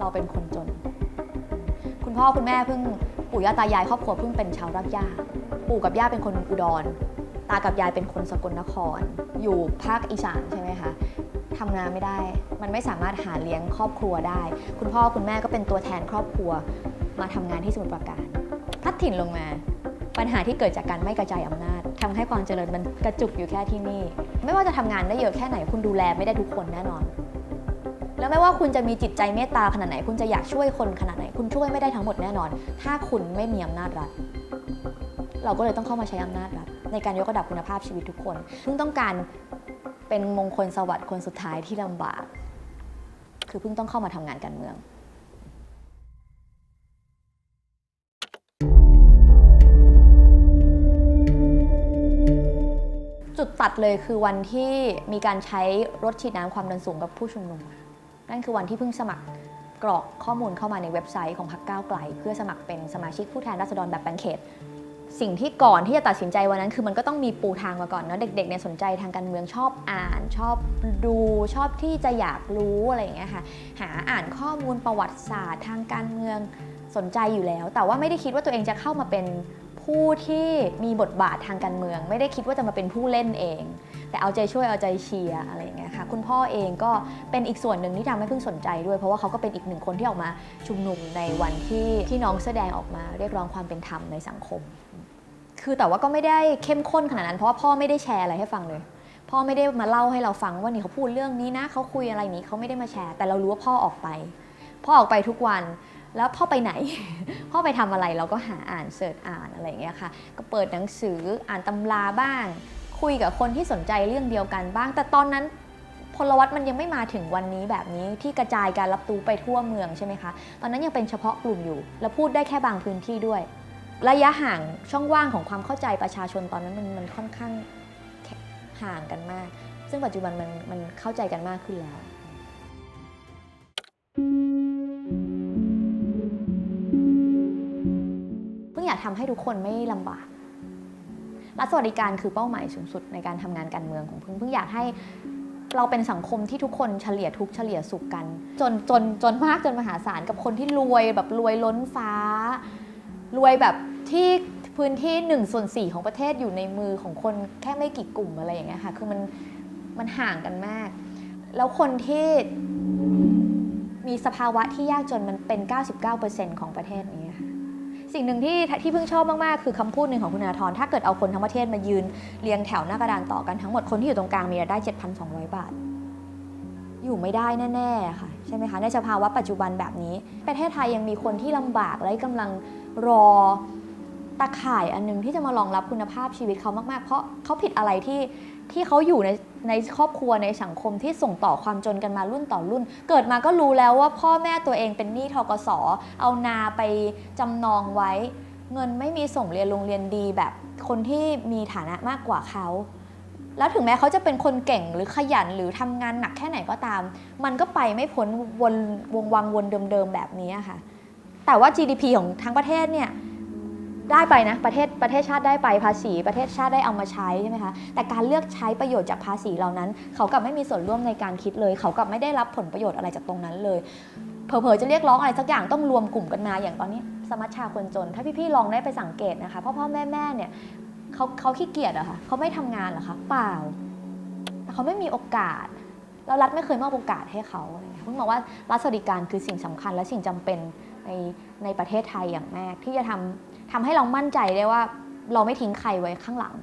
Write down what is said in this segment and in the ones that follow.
เราเป็นคนจน คุณพ่อคุณแม่เพิ่งปู่ย่าตายายครอบครัวเพิ่งเป็นชาวรักย่าปู่กับย่าเป็นคนอุดร ตากับยายเป็นคนสกลนคร อยู่ภาคอีสานใช่ไหมคะทำงานไม่ได้ มันไม่สามารถหาเลี้ยงครอบครัวได้ คุณพ่อคุณแม่ก็เป็นตัวแทนครอบครัวมาทำงานที่สมุทรปราการพัดถิ่นลงมาปัญหาที่เกิดจากการไม่กระจายอำนาจทำให้ความเจริญมันกระจุกอยู่แค่ที่นี่ ไม่ว่าจะทำงานได้เยอะแค่ไหนคุณดูแลไม่ได้ทุกคนแน่นอน แล้วไม่ว่าคุณจะมีจิตใจเมตตาขนาดไหน คุณจะอยากช่วยคนขนาดไหน คุณช่วยไม่ได้ทั้งหมดแน่นอน ถ้าคุณไม่มีอำนาจรัฐ เราก็เลยต้องเข้ามาใช้อำนาจรัฐในการยกระดับคุณภาพชีวิตทุกคนเพิ่งต้องการเป็นมงคลสวัสดิ์คนสุดท้ายที่ลำบาก คือเพิ่งต้องเข้ามาทำงานการเมืองจุดตัดเลยคือวันที่มีการใช้รถฉีดน้ำความดันสูงกับผู้ชุมนุม นั่นคือวันที่เพิ่งสมัครกรอกข้อมูลเข้ามาในเว็บไซต์ของพรรคก้าวไกล เพื่อสมัครเป็นสมาชิกผู้แทนราษฎรแบบแบ่งเขต สิ่งที่ก่อนที่จะตัดสินใจวันนั้นคือมันก็ต้องมีปูทางมาก่อนเนาะเด็กๆเนี่ยสนใจทางการเมืองชอบอ่าน ชอบดูชอบที่จะอยากรู้อะไรอย่างเงี้ยค่ะหาอ่านข้อมูลประวัติศาสตร์ทางการเมืองสนใจอยู่แล้ว แต่ว่าไม่ได้คิดว่าตัวเองจะเข้ามาเป็นผู้ที่มีบทบาททางการเมือง ไม่ได้คิดว่าจะมาเป็นผู้เล่นเอง แต่เอาใจช่วยเอาใจเชียร์อะไรอย่างเงี้ยค่ะคุณพ่อเองก็เป็นอีกส่วนหนึ่งที่ทำให้พิ่งสนใจด้วย เพราะว่าเขาก็เป็นอีกหนึ่งคนที่ออกมาชุมนุมในวันที่ที่น้องแสดงออกมาเรียกร้องความเป็นธรรมในสังคม คือแต่ว่าก็ไม่ได้เข้มข้นขนาดนั้น เพราะว่าพ่อไม่ได้แชร์อะไรให้ฟังเลยพ่อไม่ได้มาเล่าให้เราฟังว่านี่เขาพูดเรื่องนี้นะเขาคุยอะไรนี้เขาไม่ได้มาแชร์ แต่เรารู้ว่าพ่อออกไป พ่อออกไปทุกวันแล้วพ่อไปไหน พ่อไปทำอะไรเราก็หาอ่านเสิร์ชอ่านอะไรอย่างเงี้ยค่ะ ก็เปิดหนังสืออ่านตำราบ้าง คุยกับคนที่สนใจเรื่องเดียวกันบ้าง แต่ตอนนั้นพลวัตมันยังไม่มาถึงวันนี้แบบนี้ที่กระจายการรับรู้ไปทั่วเมืองใช่ไหมคะ ตอนนั้นยังเป็นเฉพาะกลุ่มอยู่ แล้วพูดได้แค่บางพื้นที่ด้วย ระยะห่างช่องว่างของความเข้าใจประชาชนตอนนั้นมันมันค่อนข้างห่างกันมาก ซึ่งปัจจุบันมันมันเข้าใจกันมากขึ้นแล้วเพิ่งอยากทำให้ทุกคนไม่ลำบาก รัฐสวัสดิการคือเป้าหมายสูงสุดในการทำงานการเมืองของพิ่งพิ่งอยากให้เราเป็นสังคมที่ทุกคนเฉลี่ยทุกเฉลี่ยสุขกัน จนจนจนมากจนมหาศาลกับคนที่รวยแบบรวยล้นฟ้า รวยแบบที่พื้นที่1นส่วนสของประเทศอยู่ในมือของคนแค่ไม่กี่กลุ่มอะไรอย่างเงี้ยค่ะคือมันมันห่างกันมาก แล้วคนที่มีสภาวะที่ยากจนมันเป็น 99%ของประเทศนี้ สิ่งหนึ่งที่ที่เพิ่งชอบมากๆ คือคำพูดหนึ่งของคุณธนาธรถ้าเกิดเอาคนทั้งประเทศมายืนเรียงแถวหน้ากระดานต่อกันทั้งหมดคนที่อยู่ตรงกลางมีรายได้ 7,200 บาท อยู่ไม่ได้แน่ ๆ ค่ะ ใช่ไหมคะ ในสภาวะปัจจุบันแบบนี้ ประเทศไทยยังมีคนที่ลำบากและกำลังรอตาข่ายอันหนึงที่จะมารองรับคุณภาพชีวิตเขามากๆ เพราะเขาผิดอะไรที่ที่เขาอยู่ใน ในครอบครัวในสังคมที่ส่งต่อความจนกันมารุ่นต่อรุ่น เกิดมาก็รู้แล้วว่าพ่อแม่ตัวเองเป็นหนี้ทกสเอานาไปจำนองไว้ เงินไม่มีส่งเรียนโรงเรียนดีแบบคนที่มีฐานะมากกว่าเขาแล้วถึงแม้เขาจะเป็นคนเก่งหรือขยันหรือทำงานหนักแค่ไหนก็ตาม มันก็ไปไม่พ้นวนวงวังวนเดิมๆแบบนี้ค่ะ แต่ว่า GDP ของทั้งประเทศเนี่ย ได้ไปนะประเทศประเทศชาติได้ไปภาษี ประเทศชาติได้เอามาใช้ใช่ไหมคะแต่การเลือกใช้ประโยชน์จากภาษีเหล่านั้น เขากลับไม่มีส่วนร่วมในการคิดเลย เขากลับไม่ได้รับผลประโยชน์อะไรจากตรงนั้นเลยเผลอๆจะเรียกร้องอะไรสักอย่างต้องรวมกลุ่มกันมาอย่างตอนนี้สมัชชาคนจน ถ้าพี่ๆลองได้ไปสังเกตนะคะพ่อพ่อแม่แม่ๆเนี่ยเขาเขาขี้เกียจอะค่ะเขาไม่ทำงานเหรอคะเปล่าแต่เขาไม่มีโอกาสแล้วรัฐไม่เคยมอบโอกาสให้เขาเพิ่งบอกว่ารัฐสวัสดิการคือสิ่งสำคัญและสิ่งจำเป็น ในในประเทศไทยอย่างแรกที่จะทำทำให้เรามั่นใจได้ว่า เราไม่ทิ้งใครไว้ข้างหลัง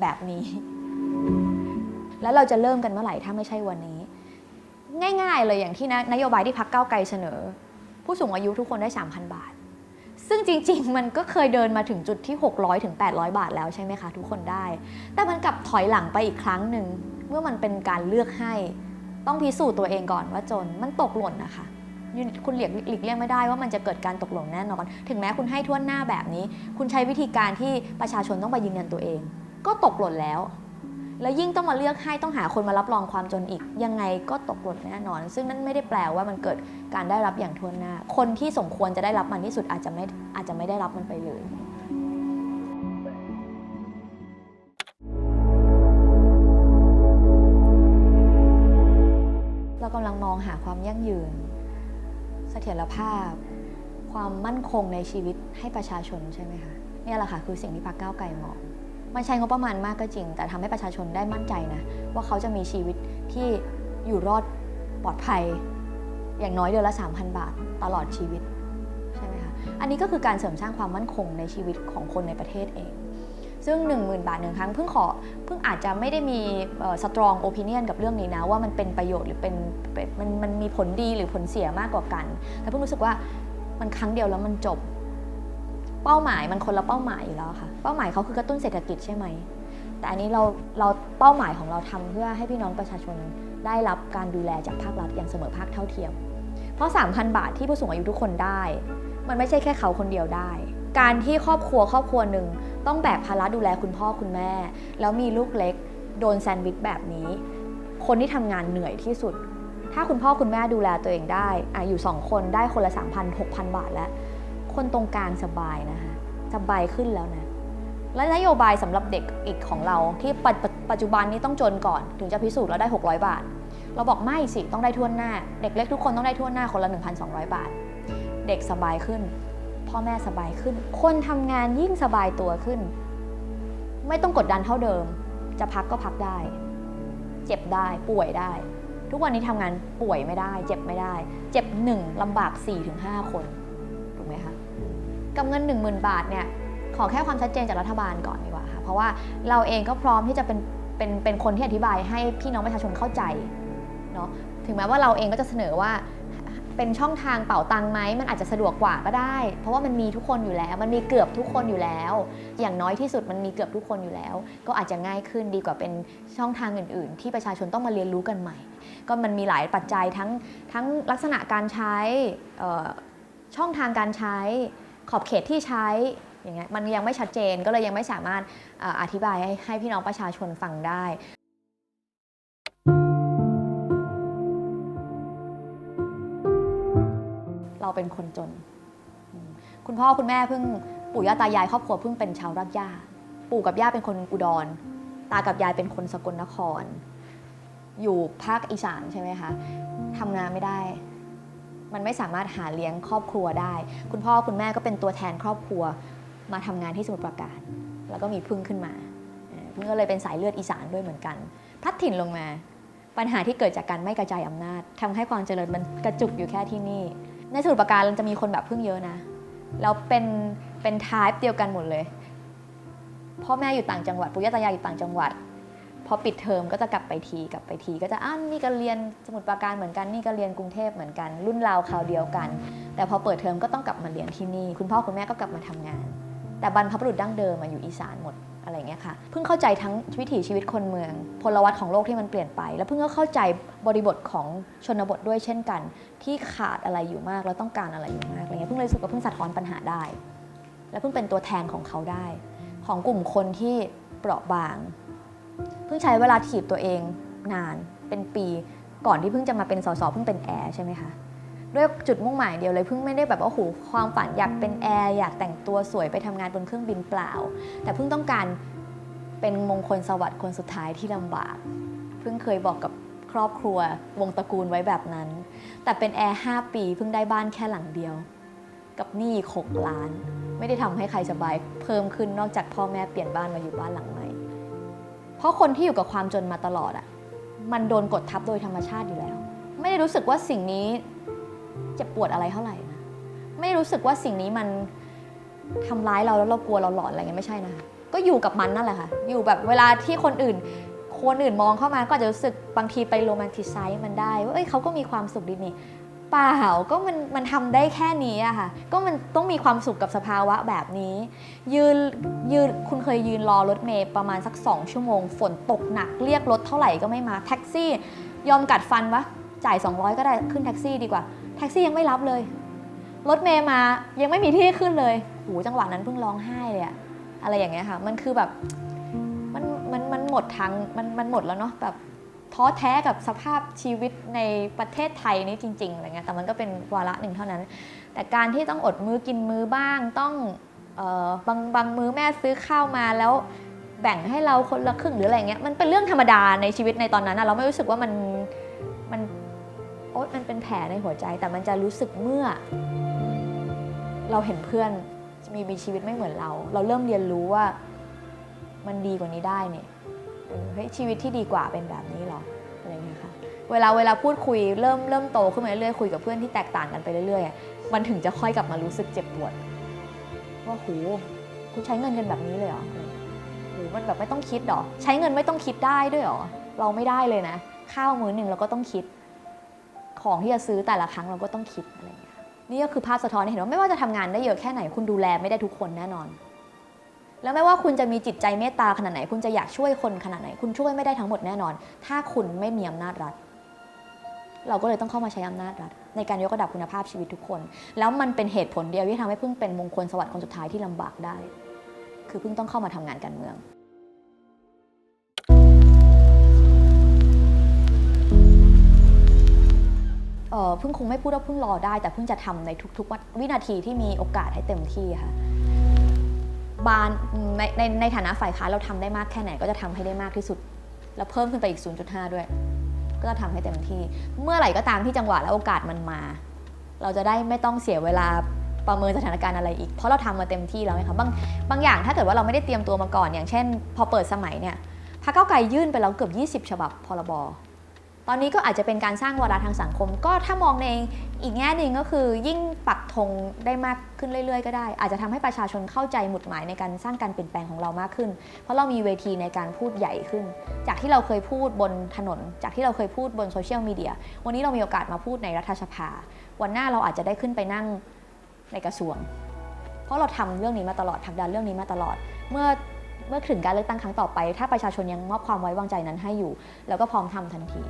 แบบนี้ แล้วเราจะเริ่มกันเมื่อไหร่ถ้าไม่ใช่วันนี้ ง่ายๆเลยอย่างที่นนโยบายที่พักเก้าวไกลเสนอ ผู้สูงอายุทุกคนได้ 3,000 บาท ซึ่งจริง ๆ มันก็เคยเดินมาถึงจุดที่ 600ถึง800 บาทแล้วใช่ไหมคะ ทุกคนได้ แต่มันกลับถอยหลังไปอีกครั้งหนึ่งเมื่อมันเป็นการเลือกให้ ต้องพิสูจน์ตัวเองก่อนว่าจนมันตกหล่นนะคะ คุณหลีกหลีกเลี่ยงไม่ได้ว่ามันจะเกิดการตกหล่นแน่นอน ถึงแม้คุณให้ทั่วหน้าแบบนี้ คุณใช้วิธีการที่ประชาชนต้องไปยืนยันตัวเอง ก็ตกหล่นแล้ว แล้วยิ่งต้องมาเลือกให้ต้องหาคนมารับรองความจนอีก ยังไงก็ตกหล่นแน่นอน ซึ่งนั่นไม่ได้แปลว่ามันเกิดการได้รับอย่างทั่วหน้า คนที่สมควรจะได้รับมันที่สุดอาจจะไม่อาจจะไม่ได้รับมันไปเลยเรากำลังมองหาความยั่งยืน สถียรภาพ ความมั่นคงในชีวิตให้ประชาชนใช่ไหมคะนี่แหละค่ะคือสิ่งที่พรรคก้าวไกลมอง มันใช้งบประมาณมากก็จริง แต่ทำให้ประชาชนได้มั่นใจนะ ว่าเขาจะมีชีวิตที่อยู่รอดปลอดภัย อย่างน้อยเดือนละ 3,000 บาทตลอดชีวิต ใช่ไหมคะ อันนี้ก็คือการเสริมสร้างความมั่นคงในชีวิตของคนในประเทศเอง ซึ่ง 10,000 บาทหนึ่งครั้งเพิ่งขอเพิ่งอาจจะไม่ได้มีสตรองโอปิเนียนกับเรื่องนี้นะ ว่ามันเป็นประโยชน์หรือเป็นมันมันมีผลดีหรือผลเสียมากกว่ากัน แต่เพิ่งรู้สึกว่ามันครั้งเดียวแล้วมันจบ เป้าหมายมันคนละเป้าหมายอยู่แล้วค่ะ เป้าหมายเขาคือกระตุ้นเศรษฐกิจใช่ไหมแต่อันนี้เราเราเป้าหมายของเราทำเพื่อให้พี่น้องประชาชนได้รับการดูแลจากภาครัฐอย่างเสมอภาคเท่าเทียม เพราะ 3,000 บาทที่ผู้สูงอายุทุกคนได้ มันไม่ใช่แค่เขาคนเดียวได้ การที่ครอบครัวครอบครัวหนึ่ง ต้องแบกภาระดูแลคุณพ่อคุณแม่ แล้วมีลูกเล็ก โดนแซนด์วิชแบบนี้ คนที่ทำงานเหนื่อยที่สุด ถ้าคุณพ่อคุณแม่ดูแลตัวเองได้อะอยู่2คนได้คนละ 3,000 6,000 บาทแล้ว คนตรงกลางสบายนะคะสบายขึ้นแล้วนะและนโยบายสำหรับเด็กอีกของเราที่ปัจปัจจุบันนี้ต้องจนก่อน ถึงจะพิสูจน์แล้วได้ 600 บาท เราบอกไม่สิ ต้องได้ทั่วหน้า เด็กเล็กทุกคนต้องได้ทั่วหน้าคนละ 1,200 บาท เด็กสบายขึ้น พ่อแม่สบายขึ้น คนทำงานยิ่งสบายตัวขึ้น ไม่ต้องกดดันเท่าเดิม จะพักก็พักได้ เจ็บได้ป่วยได้ ทุกวันนี้ทำงานป่วยไม่ได้ เจ็บไม่ได้ เจ็บหนึ่งลำบาก4-5คนถูกไหมคะกับเงิน 10,000 บาทเนี่ยขอแค่ความชัดเจนจากรัฐบาลก่อนดีกว่าค่ะ เพราะว่าเราเองก็พร้อมที่จะเป็นเป็นเป็นคนที่อธิบายให้พี่น้องประชาชนเข้าใจเนาะถึงแม้ว่าเราเองก็จะเสนอว่า เป็นช่องทางเป่าตังไหมมันอาจจะสะดวกกว่าก็ได้ เพราะว่ามันมีทุกคนอยู่แล้ว มันมีเกือบทุกคนอยู่แล้ว อย่างน้อยที่สุดมันมีเกือบทุกคนอยู่แล้ว ก็อาจจะง่ายขึ้นดีกว่าเป็นช่องทางอื่น ๆ ที่ประชาชนต้องมาเรียนรู้กันใหม่ ก็มันมีหลายปัจจัยทั้งทั้งลักษณะการใช้ช่องทางการใช้ขอบเขตที่ใช้อย่างเงี้ยมันยังไม่ชัดเจนก็เลยยังไม่สามารถออธิบายใหให้พี่น้องประชาชนฟังได้ เป็นคนจน คุณพ่อคุณแม่เพิ่งปู่ย่าตายายครอบครัวเพิ่งเป็นชาวรักย่าปู่กับย่าเป็นคนอุดร ตากับยายเป็นคนสกลนคร อยู่ภาคอีสานใช่ไหมคะทำงานไม่ได้ มันไม่สามารถหาเลี้ยงครอบครัวได้ คุณพ่อคุณแม่ก็เป็นตัวแทนครอบครัวมาทำงานที่สมุทรปราการ แล้วก็มีพึ่งขึ้นมา พึ่งก็เลยเป็นสายเลือดอีสานด้วยเหมือนกันพลัดถิ่นลงมาปัญหาที่เกิดจากการไม่กระจายอำนาจทำให้ความเจริญมันกระจุกอยู่แค่ที่นี่ ในสมุทรปราการจะมีคนแบบพึ่งเยอะนะ แล้วเป็นเป็นทายเดียวกันหมดเลย พ่อแม่อยู่ต่างจังหวัดปู่ย่าตายายอยู่ต่างจังหวัด พอปิดเทอมก็จะกลับไปทีกลับไปที ก็จะอ้าวนี่ก็เรียนสมุทรปราการเหมือนกันนี่ก็เรียนกรุงเทพเหมือนกัน รุ่นราวคราวเดียวกัน แต่พอเปิดเทอมก็ต้องกลับมาเรียนที่นี่ คุณพ่อคุณแม่ก็กลับมาทำงาน แต่บรรพบุรุษดั้งเดิมมาอยู่อีสานหมด อะไรเงี้ยค่ะ เพิ่งเข้าใจทั้งวิถีชีวิตคนเมือง พลวัตของโลกที่มันเปลี่ยนไป แล้วเพิ่งก็เข้าใจบริบทของชนบทด้วยเช่นกัน ที่ขาดอะไรอยู่มากแล้วต้องการอะไรอยู่มากอะไรเงี้ยเพิ่งเลยรู้สึกว่าเพิ่งสะท้อนปัญหาได้ และเพิ่งเป็นตัวแทนของเขาได้ ของกลุ่มคนที่เปราะบาง เพิ่งใช้เวลาถีบตัวเองนานเป็นปี ก่อนที่เพิ่งจะมาเป็นสสเพิ่งเป็นแอร์ใช่ไหมคะ ด้วยจุดมุ่งหมายเดียวเลยเพิ่งไม่ได้แบบว่าโอ้โหความฝันอยากเป็นแอร์อยากแต่งตัวสวยไปทำงานบนเครื่องบินเปล่า แต่เพิ่งต้องการเป็นมงคลสวัสดิ์คนสุดท้ายที่ลำบาก เพิ่งเคยบอกกับครอบครัววงตระกูลไว้แบบนั้น แต่เป็นแอร์5ปีเพิ่งได้บ้านแค่หลังเดียว กับหนี้อีก6ล้าน ไม่ได้ทำให้ใครสบายเพิ่มขึ้นนอกจากพ่อแม่เปลี่ยนบ้านมาอยู่บ้านหลังใหม่เพราะคนที่อยู่กับความจนมาตลอดอะ่ะมันโดนกดทับโดยธรรมชาติอยู่แล้ว ไม่ได้รู้สึกว่าสิ่งนี้ เจ็บปวดอะไรเท่าไหร่นะไม่รู้สึกว่าสิ่งนี้มันทำร้ายเราแล้วเรากลัวเราหลอนอะไรเงี้ยไม่ใช่นะคะก็อยู่กับมันนั่นแหละค่ะ อยู่แบบเวลาที่คนอื่น คนอื่นมองเข้ามาก็จจะรู้สึกบางทีไปโรแมนติไซส์มันได้ว่าเอ้ยเขาก็มีความสุขดีนี่เปล่าก็มันมันทำได้แค่นี้อะค่ะ ก็มันต้องมีความสุขกับสภาวะแบบนี้ ยืนยืนคุณเคยยืนรอรถเมย์ประมาณสัก 2 ชั่วโมง ฝนตกหนักเรียกรถเท่าไหร่ก็ไม่มาแท็กซี่ ยอมกัดฟันวะ จ่าย 200 ก็ได้ขึ้นแท็กซี่ดีกว่า แท็กซี่ยังไม่รับเลย รถเมย์มายังไม่มีที่ขึ้นเลยโหจังหวะนั้นเพิ่งร้องไห้เลยอะอะไรอย่างเงี้ยค่ะมันคือแบบมันมันมันหมดทางมันมันหมดแล้วเนาะแบบท้อแท้กับสภาพชีวิตในประเทศไทยนี่จริงๆอะไรเงี้ยแต่มันก็เป็นวาระหนึ่งเท่านั้น แต่การที่ต้องอดมือกินมือบ้างต้องเออบางบางมือแม่ซื้อข้าวมาแล้วแบ่งให้เราคนละครึ่งหรืออะไรเงี้ยมันเป็นเรื่องธรรมดาในชีวิตในตอนนั้นนะเราไม่รู้สึกว่ามัน มันโอ๊ยมันเป็นแผลในหัวใจ แต่มันจะรู้สึกเมื่อ เราเห็นเพื่อนมีมีชีวิตไม่เหมือนเรา เราเริ่มเรียนรู้ว่ามันดีกว่านี้ได้เนี่ยเฮ้ยชีวิตที่ดีกว่าเป็นแบบนี้หรออะไรเงี้ยค่ะเวลาเวลาพูดคุยเริ่มเริ่มโตขึ้นมาเรื่อยๆคุยกับเพื่อนที่แตกต่างกันไปเรื่อยๆมันถึงจะค่อยกลับมารู้สึกเจ็บปวดว่าโหคุณใช้เงินกันแบบนี้เลยเหรออะไรอย่างเงี้ยโหมันแบบไม่ต้องคิดหรอ ใช้เงินไม่ต้องคิดได้ด้วยหรอ เราไม่ได้เลยนะ ข้าวมื้อหนึ่งเราก็ต้องคิด ของที่จะซื้อแต่ละครั้งเราก็ต้องคิดอะไรอย่างเงี้ยนี่ก็คือภาพสะท้อนให้เห็นว่าไม่ว่าจะทำงานได้เยอะแค่ไหนคุณดูแลไม่ได้ทุกคนแน่นอน แล้วไม่ว่าคุณจะมีจิตใจเมตตาขนาดไหน คุณจะอยากช่วยคนขนาดไหน คุณช่วยไม่ได้ทั้งหมดแน่นอน ถ้าคุณไม่มีอำนาจรัฐ เราก็เลยต้องเข้ามาใช้อำนาจรัฐ ในการยกระดับคุณภาพชีวิตทุกคน แล้วมันเป็นเหตุผลเดียวที่ทำให้เพิ่งเป็นมงคลสวัสดิ์คนสุดท้ายที่ลำบากได้ คือเพิ่งต้องเข้ามาทำงานการเมือง พิ่งคงไม่พูดว่าพิ่งรอได้ แต่เพิ่งจะทำในทุกๆวินาทีที่มีโอกาสให้เต็มที่ค่ะบานในในในฐานะฝ่ายค้านเราทำได้มากแค่ไหนก็จะทำให้ได้มากที่สุด แล้วเพิ่มขึ้นไปอีก 0.5 ด้วย ก็จะทำให้เต็มที่ เมื่อไหร่ก็ตามที่จังหวะและโอกาสมันมา เราจะได้ไม่ต้องเสียเวลาประเมินสถานการณ์อะไรอีก เพราะเราทำมาเต็มที่แล้วไงคะบางบางอย่างถ้าเกิดว่าเราไม่ได้เตรียมตัวมาก่อน อย่างเช่น พอเปิดสมัยเนี่ยพรรคเก้าไกลยื่นไปแล้วเกือบ 20 ฉบับพรบ ตอนนี้ก็อาจจะเป็นการสร้างวาระทางสังคม ก็ถ้ามองในอีกแง่หนึ่งก็คือ ยิ่งปักธงได้มากขึ้นเรื่อย ๆ ก็ได้ อาจจะทำให้ประชาชนเข้าใจหมุดหมายในการสร้างการเปลี่ยนแปลงของเรามากขึ้น เพราะเรามีเวทีในการพูดใหญ่ขึ้น จากที่เราเคยพูดบนถนน จากที่เราเคยพูดบนโซเชียลมีเดียวันนี้เรามีโอกาสมาพูดในรัฐสภา วันหน้าเราอาจจะได้ขึ้นไปนั่งในกระทรวง เพราะเราทำเรื่องนี้มาตลอดผลักดันเรื่องนี้มาตลอด เมื่อเมื่อถึงการเลือกตั้งครั้งต่อไป ถ้าประชาชนยังมอบความไว้วางใจนั้นให้อยู่ แล้วก็พร้อมทำทันที